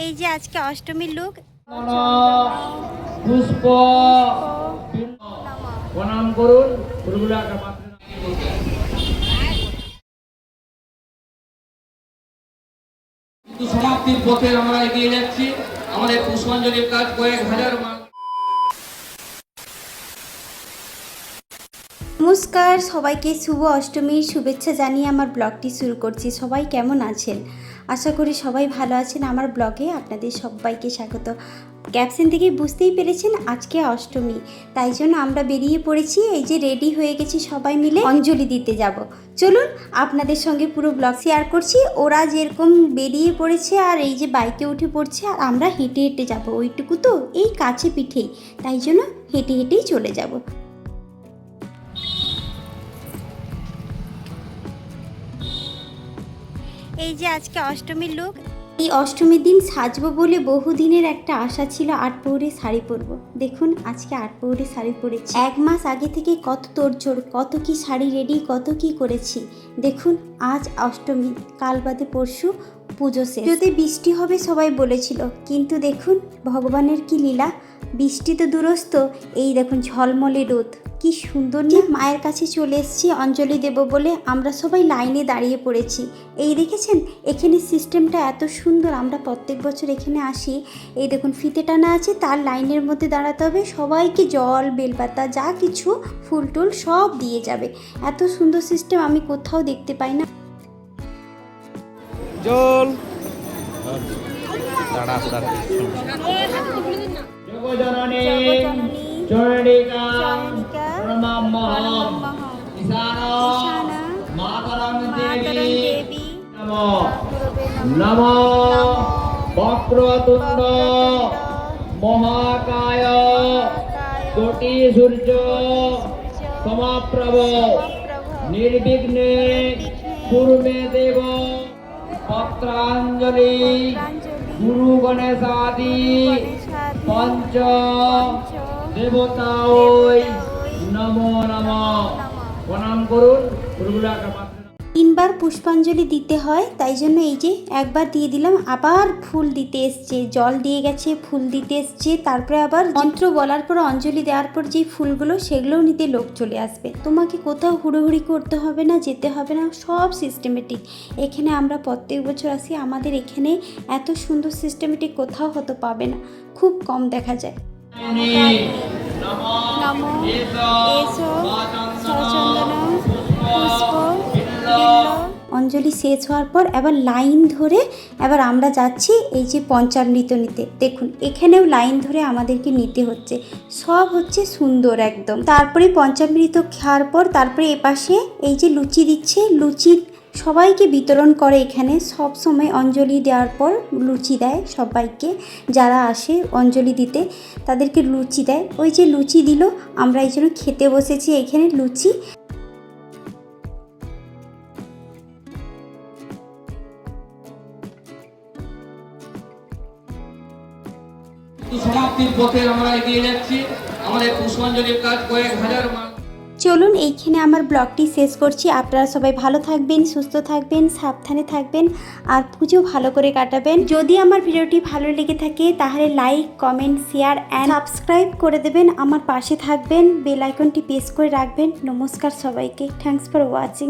এই যে আজকে অষ্টমীর লুক। পুষ্প প্রণাম করুন সমাপ্তির পথে আমরা এগিয়ে যাচ্ছি। আমাদের পুষ্পাঞ্জলির কাজ কয়েক হাজার নমস্কার সবাইকে শুভ অষ্টমীর শুভেচ্ছা জানিয়ে আমার ব্লগটি শুরু করছি। সবাই কেমন আছেন? আশা করি সবাই ভালো আছেন আমার ব্লগে আপনাদের সবাইকে স্বাগত। ক্যাপশন থেকে বুঝতেই পেরেছেন আজকে অষ্টমী, তাই জন্য আমরা বেরিয়ে পড়েছি, এই যে রেডি হয়ে গেছি সবাই মিলে অঞ্জলি দিতে যাব। চলুন আপনাদের সঙ্গে পুরো ব্লগ শেয়ার করছি, ওরা যেরকম বেরিয়ে পড়েছে আর এই যে বাইকে উঠে পড়ছে, আর আমরা হেঁটে হেঁটে যাব, ওইটুকু তো এই কাছে পিঠেই, তাই জন্য হেঁটে হেঁটেই চলে যাব। এই যে আজকে অষ্টমীর লুক। এই অষ্টমীর দিন সাজবো বলে বহুদিনের একটা আশা ছিল আট পৌরে শাড়ি পরবো। দেখুন, আজকে আট পৌরে শাড়ি পরেছি। এক মাস আগে থেকে কত তোড়জোড়, কত কি শাড়ি রেডি কত কি করেছি। দেখুন, আজ অষ্টমী, কাল বাদে পরশু পুজো শেষ। যদি বৃষ্টি হবে সবাই বলেছিল, কিন্তু দেখুন, ভগবানের কি লীলা। বৃষ্টি তো দূরস্থ এই দেখুন ঝলমলে রোদ। কি সুন্দর নিয়ে মায়ের কাছে চলে এসেছি অঞ্জলি দেব বলে আমরা সবাই লাইনে দাঁড়িয়ে পড়েছি। এই দেখেছেন? এখানে সিস্টেমটা এত সুন্দর আমরা প্রত্যেক বছর এখানে আসি। এই দেখুন ফিতে টানা আছে তার লাইনের মধ্যে দাঁড়াতে হবে। সবাইকে জল বেলপাতা যা কিছু ফুল টুল সব দিয়ে যাবে। এত সুন্দর সিস্টেম আমি কোথাও দেখতে পাই না। জল! জগজননী জগজননী চণ্ডিকা চণ্ডিকা দেবী দেবী নমো গুরবে নম বক্রতুণ্ড মহাকায় কোটি সূর্য সমাপ্রভ নির্বিঘ্নে কুরুমে দেব পত্রাঞ্জলি গুরু গণেশাদি পঞ্চ দেবতাওই নমো নম। প্রণাম করুন তিনবার পুষ্পাঞ্জলি দিতে হয় তাই জন্য এই যে একবার দিয়ে দিলাম আবার ফুল দিতে এসছে জল দিয়ে গেছে ফুল দিতে এসছে তারপরে আবার মন্ত্র বলার পর অঞ্জলি দেওয়ার পর যে ফুলগুলো সেগুলোও নিতে লোক চলে আসবে। তোমাকে কোথাও হুড়োহুড়ি করতে হবে না যেতে হবে না সব সিস্টেমেটিক এখানে আমরা প্রত্যেক বছর আসি আমাদের এখানে এত সুন্দর সিস্টেমেটিক কোথাও হতে পাবে না খুব কম দেখা যায়। নমো এসো সচন্দন পুষ্প অঞ্জলি শেষ হওয়ার পর এবার লাইন ধরে এবার আমরা যাচ্ছি এই যে পঞ্চামৃত নিতে। দেখুন এখানেও লাইন ধরে আমাদেরকে নিতে হচ্ছে। সব হচ্ছে সুন্দর একদম। তারপরে পঞ্চামৃত খাওয়ার পর তারপরে এপাশে এই যে লুচি দিচ্ছে লুচি সবাইকে বিতরণ করে এখানে। সব সময় অঞ্জলি দেওয়ার পর লুচি দেয় সবাইকে। যারা আসে অঞ্জলি দিতে, তাদেরকে লুচি দেয়। ওই যে লুচি দিল, আমরা এই জন্য খেতে বসেছি এখানে লুচি। সমাপ্তির পথে আমরা এগিয়ে যাচ্ছি। আমাদের পুষ্পাঞ্জলির কাজ কয়েক হাজার মানুষ চলুন এইখানে আমার ব্লগটি শেষ করছি। আপনারা সবাই ভালো থাকবেন, সুস্থ থাকবেন, সাবধানে থাকবেন আর পুজো ভালো করে কাটাবেন। যদি আমার ভিডিওটি ভালো লেগে থাকে তাহলে like, comment, share and subscribe করে দেবেন। আমার পাশে থাকবেন, বেল আইকনটি প্রেস করে রাখবেন। নমস্কার সবাইকে। Thanks for watching.